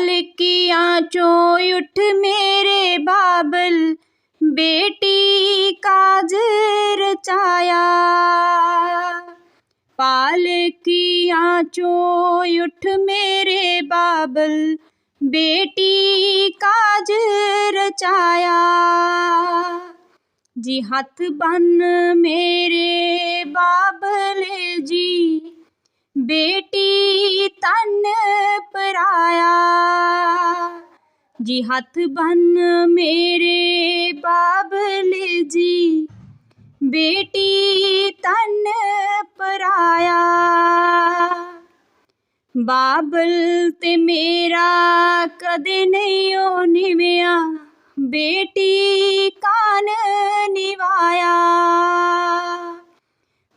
पालकियाँ चो उठ मेरे बाबल। बेटी काज रचाया पालकियाँ चो उठ मेरे बाबल। बेटी काज रचाया जी हथ बन मेरे बाबल जी। बेटी ਤਨ ਪਰਾਇਆ। ਜੀ ਹੱਥ ਬੰਨ ਮੇਰੇ ਬਾਬਲੇ ਜੀ। ਬੇਟੀ ਤਨ ਪਰਾਇਆ। ਬਾਬਲ ਤੇ ਮੇਰਾ ਕਦੇ ਨਹੀਂ ਉਹ ਨਿਵਿਆ। ਬੇਟੀ ਕਾਨ ਨਿਵਾਇਆ।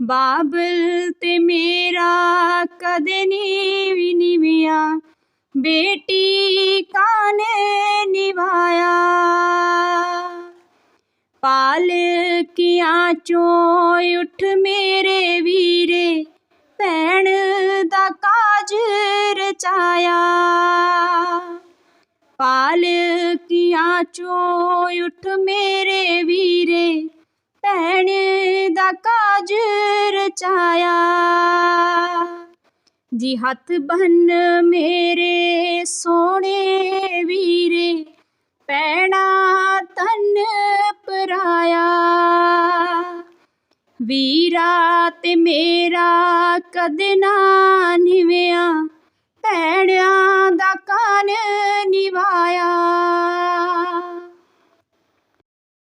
ਬਾਬਲ ਤੇ ਮੇਰਾ ਕਦੇ ਨਹੀਂ बेटी कान निवाया पाल किया चो उठ मेरे वीरे भैन दा काज रचाया। पाल किया चो उठ मेरे वीरे भैन दा काज रचाया। ਜੀ ਹੱਥ ਬੰਨ ਮੇਰੇ ਸੋਹਣੇ ਵੀਰੇ, ਪੈਣਾ ਤਨ ਪਰਾਇਆ। ਵੀਰਾ ਤੇ ਮੇਰਾ ਕਦੇ ਨਾ ਨਿਵਿਆ ਭੈਣ